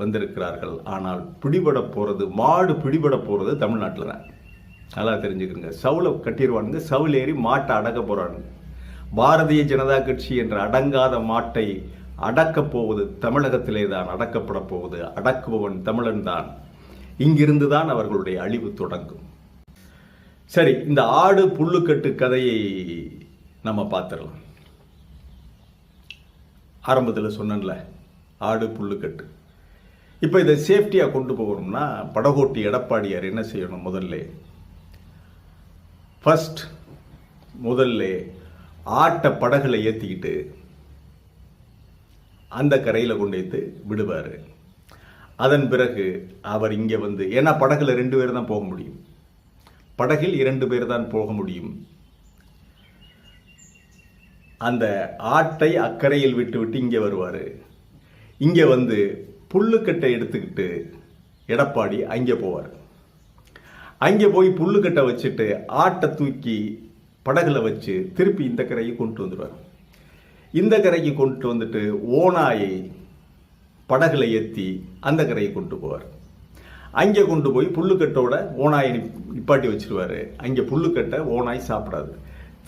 வந்திருக்கிறார்கள். ஆனால் பிடிபட போகிறது மாடு பிடிபட போகிறது தமிழ்நாட்டில் தான். நல்லா தெரிஞ்சுக்கிறங்க சவுளை கட்டிடுவானுங்க சவுல் ஏறி மாட்டை அடக்க போகிறானுங்க பாரதிய ஜனதா கட்சி என்ற அடங்காத மாட்டை அடக்கப் போவது தமிழகத்திலே தான் அடக்கப்பட போவது அடக்குபவன் தமிழன் தான். இங்கிருந்து தான் அவர்களுடைய அழிவு தொடங்கும். சரி இந்த ஆடு புல்லுக்கட்டு கதையை நம்ம பார்த்துடலாம். ஆரம்பத்தில் சொன்னல ஆடு புல்லுக்கட்டு. இப்போ இதை சேஃப்டியாக கொண்டு போகணும்னா படகோட்டி எடப்பாடியார் என்ன செய்யணும் முதல்ல? ஃபஸ்ட் முதல்ல ஆட்டை படகுல ஏற்றிக்கிட்டு அந்த கரையில் கொண்டு வைத்து விடுவார். அதன் பிறகு அவர் இங்கே வந்து ஏன்னா படகுல ரெண்டு பேர் தான் போக முடியும். படகில் இரண்டு பேர் தான் போக முடியும். அந்த ஆட்டை அக்கறையில் விட்டு விட்டு இங்கே வருவார். இங்கே வந்து புல்லுக்கட்டை எடுத்துக்கிட்டு எடப்பாடி அங்கே போவார். அங்கே போய் புல்லுக்கட்டை வச்சுட்டு ஆட்டை தூக்கி படகுல வச்சு திருப்பி இந்த கரையை கொண்டு வந்துடுவார் இந்த கரைக்கு கொண்டு வந்துட்டு ஓனாயை படகுல ஏற்றி அந்த கரையை கொண்டு போவார். அங்கே கொண்டு போய் புல்லுக்கட்டோட ஓனாயை நிப்பாட்டி வச்சிருவாரு. அங்கே புல்லுக்கட்டை ஓனாய் சாப்பிடாது.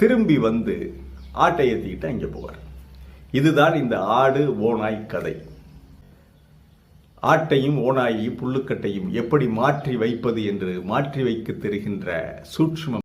திரும்பி வந்து ஆட்டை ஏற்றிக்கிட்டு அங்கே போவார். இதுதான் இந்த ஆடு ஓனாய் கதை. ஆட்டையும் ஓனாயி புல்லுக்கட்டையும் எப்படி மாற்றி வைப்பது என்று மாற்றி வைக்க தெரிகின்ற சூட்சுமம்